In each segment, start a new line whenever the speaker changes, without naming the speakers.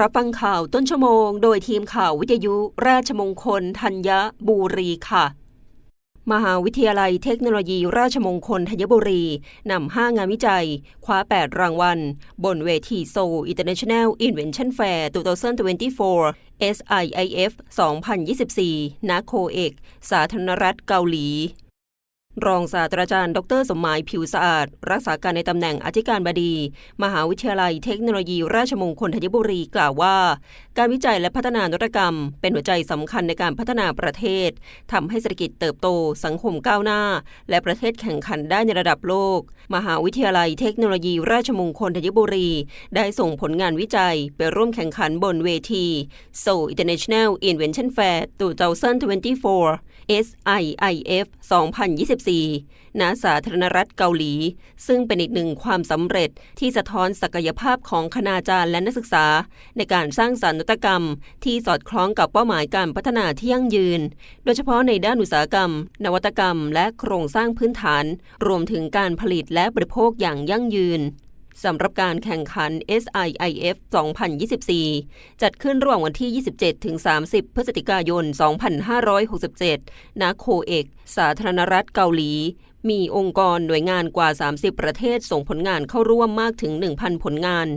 รับฟังข่าวต้นชั่วโมง โดยทีมข่าววิทยุราชมงคลธัญบุรีค่ะ มหาวิทยาลัยเทคโนโลยีราชมงคลธัญบุรีนำ5งานวิจัย คว้า 8 รางวัล บนเวทีโซ International Invention Fair 2024 SIIF 2024ณโคเอก สาธารณรัฐเกาหลี รองศาสตราจารย์ ดร สมหมายผิวสะอาด รักษาการในตำแหน่งอธิการบดี มหาวิทยาลัยเทคโนโลยี ราชมงคลธัญบุรีกล่าวว่า การวิจัยและพัฒนานวัตกรรม เป็นหัวใจสำคัญในการพัฒนาประเทศทำให้เศรษฐกิจเติบโต สังคมก้าวหน้า และประเทศแข่งขันได้ในระดับโลก มหาวิทยาลัยเทคโนโลยี ราชมงคลธัญบุรี ได้ส่งผลงานวิจัยไปร่วมแข่งขันบนเวที Seoul International Invention Fair 2024 SIIF 2024ณ สาธารณรัฐเกาหลี ซึ่งเป็นอีกหนึ่งความสำเร็จที่สะท้อนศักยภาพของคณาจารย์และนักศึกษา ในการสร้างสรรค์นวัตกรรม ที่สอดคล้องกับเป้าหมายการพัฒนาที่ยั่งยืน โดยเฉพาะในด้านอุตสาหกรรม นวัตกรรม และโครงสร้างพื้นฐาน รวมถึงการผลิตและบริโภคอย่างยั่งยืน สำหรับการแข่งขัน SIIF 2024 จัดขึ้นระหว่างวันที่ 27 ถึง 30 พฤศจิกายน 2567 ณ โคเอก สาธารณรัฐเกาหลี มีองค์กรหน่วยงานกว่า 30 ประเทศส่งผลงานเข้าร่วมมากถึง 1,000 ผลงาน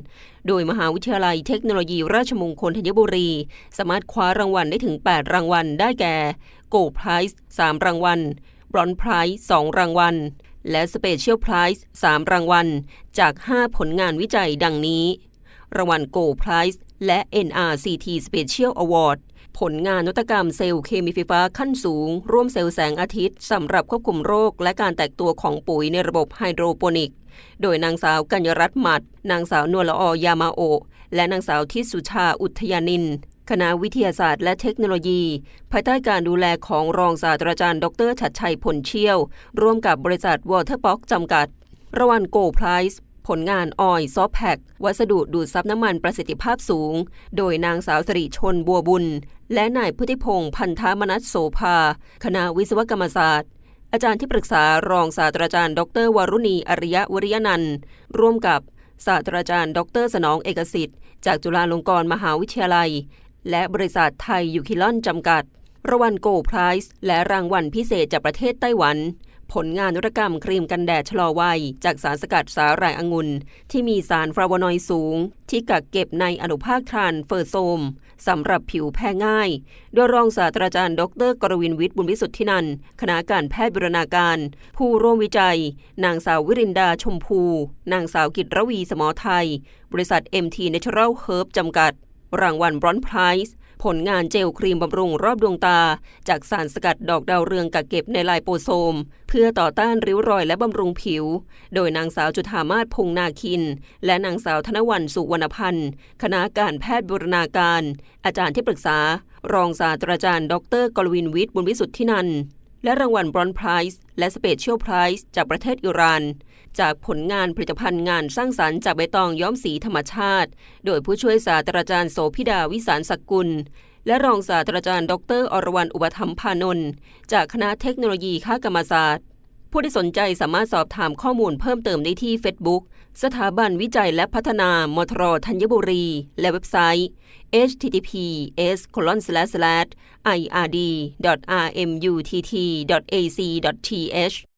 โดยมหาวิทยาลัยเทคโนโลยีราชมงคลธัญบุรี สามารถคว้ารางวัลได้ถึง 8 รางวัลได้แก่ Gold Prize 3 รางวัล Bronze Prize 2 รางวัล และ Special Prize 3รางวัล จาก 5 ผลงานวิจัยดังนี้ รางวัล Gold Prize และ NRCT Special Award ผลงานนวัตกรรมเซลล์เคมีไฟฟ้าขั้นสูง ร่วมเซลล์แสงอาทิตย์สำหรับควบคุมโรค และการแตกตัวของปุ๋ยในระบบไฮโดรโปนิก โดยนางสาวกัญญรัตน์หมัด นางสาวนวลละออยามาโอ และนางสาวทิสุชาอุทยานิน คณะวิทยาศาสตร์และเทคโนโลยี ภายใต้การดูแลของรองศาสตราจารย์ ดรชัดชัยผลเชี่ยว ร่วมกับบริษัทวอเตอร์บ็อกจำกัด รางวัลโกลไพรส์ผลงานออยซอฟแพควัสดุดูดซับน้ำมันประสิทธิภาพสูง โดยนางสาวสริชนบัวบุญ และนายพุทธิพงศ์พันธมนัสโสภา คณะวิศวกรรมศาสตร์ อาจารย์ที่ปรึกษารองศาสตราจารย์ ดรวรุณีอริยะวริยนันท์ร่วมกับศาสตราจารย์ ดร สนองเอกสิทธิ์ จากจุฬาลงกรณ์มหาวิทยาลัย และบริษัทไทยยูคิลอนจำกัดรางวัลโกลไพรส์และรางวัลพิเศษจากประเทศไต้หวัน ผลงานนวัตกรรมครีมกันแดดชะลอวัย จากสารสกัดสาหร่ายองุ่น ที่มีสารฟลาวโวนอยด์สูง ที่กักเก็บในอนุภาคทรานเฟอร์โซมสำหรับผิวแพ้ง่าย โดยรองศาสตราจารย์ ดร กรวินวิทย์บุญวิสุทธินันท์คณะการแพทย์บรณาการ ผู้ร่วมวิจัย นางสาววิรินดาชมพู นางสาวกิตรวีสมอไทย บริษัท MT Natural Herb จำกัด รางวัลบรอนไพรส์ผลงานเจลครีมบำรุงรอบดวงตา จากสารสกัดดอกดาวเรืองกักเก็บในลายโปโซม เพื่อต่อต้านริ้วรอยและบำรุงผิว โดยนางสาวจุธามาศพงนาคิน และนางสาวธนวันสุวรรณพันธ์ คณะการแพทย์บูรณาการ อาจารย์ที่ปรึกษา รองศาสตราจารย์ ดรกรวินวิทย์บุญวิสุทธินันท์ และรางวัลบรอนไพรส์และสเปเชียลไพรส์จากประเทศอิหร่าน จากผลงานผลิตภัณฑ์งานสร้างสรรค์จากใบตองย้อมสีธรรมชาติ โดยผู้ช่วยศาสตราจารย์โสพิดาวิสารสกกุล และรองศาสตราจารย์ ดร อรวรรณอุปธรรมพานนท์จากคณะเทคโนโลยีข้ากรรมศาสตร์ ผู้ที่สนใจสามารถสอบถามข้อมูลเพิ่มเติมได้ที่ Facebook สถาบันวิจัยและพัฒนามทรธัญบุรี และเว็บไซต์ https://ird.rmutt.ac.th